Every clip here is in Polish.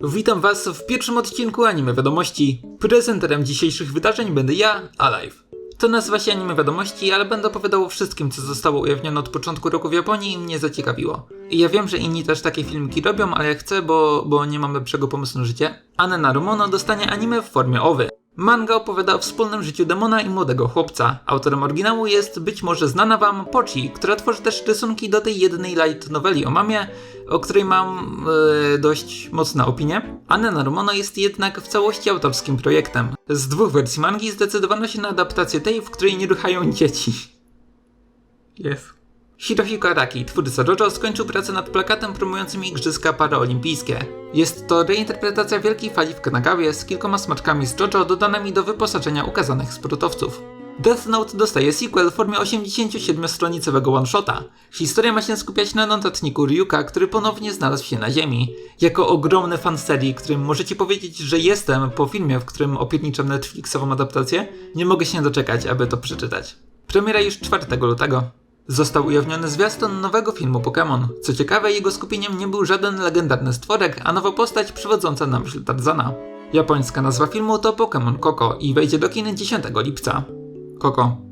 Witam Was w pierwszym odcinku Anime Wiadomości. Prezenterem dzisiejszych wydarzeń będę ja, Alive. To nazywa się Anime Wiadomości, ale będę opowiadał o wszystkim, co zostało ujawnione od początku roku w Japonii i mnie zaciekawiło. I ja wiem, że inni też takie filmiki robią, ale ja chcę, bo, bo nie mam lepszego pomysłu na życie. Anne Narumono dostanie anime w formie owy. Manga opowiada o wspólnym życiu demona i młodego chłopca. Autorem oryginału jest być może znana wam Pochi, która tworzy też rysunki do tej jednej light noweli o mamie, o której mam e, dość mocne opinie. Anne Narumono jest jednak w całości autorskim projektem. Z dwóch wersji mangi zdecydowano się na adaptację tej, w której nie ruchają dzieci. Jest. Hirohiko Araki, twórca JoJo, skończył pracę nad plakatem promującym Igrzyska Paraolimpijskie. Jest to reinterpretacja wielkiej fali w Kanagawie z kilkoma smaczkami z JoJo dodanymi do wyposażenia ukazanych sportowców. Death Note dostaje sequel w formie 87-stronicowego one-shota. Historia ma się skupiać na notatniku Ryuka, który ponownie znalazł się na Ziemi. Jako ogromny fan serii, którym możecie powiedzieć, że jestem po filmie, w którym opierniczam Netflixową adaptację, nie mogę się doczekać, aby to przeczytać. Premiera już 4 lutego. Został ujawniony zwiastun nowego filmu Pokémon. Co ciekawe, jego skupieniem nie był żaden legendarny stworek, a nowa postać przywodząca na myśl Tarzana. Japońska nazwa filmu to Pokémon Koko i wejdzie do kin 10 lipca. Koko.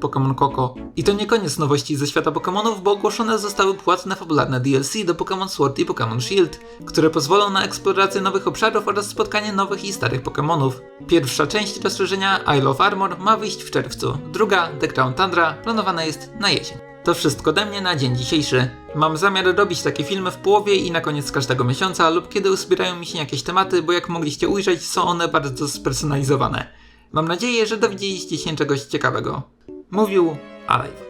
Pokémon Koko. I to nie koniec nowości ze świata Pokémonów, bo ogłoszone zostały płatne fabularne DLC do Pokémon Sword i Pokémon Shield, które pozwolą na eksplorację nowych obszarów oraz spotkanie nowych i starych Pokémonów. Pierwsza część rozszerzenia Isle of Armor ma wyjść w czerwcu, druga, The Crown Tundra, planowana jest na jesień. To wszystko ode mnie na dzień dzisiejszy. Mam zamiar robić takie filmy w połowie i na koniec każdego miesiąca lub kiedy uzbierają mi się jakieś tematy, bo jak mogliście ujrzeć są one bardzo spersonalizowane. Mam nadzieję, że dowiedzieliście się czegoś ciekawego. Mówił Alive.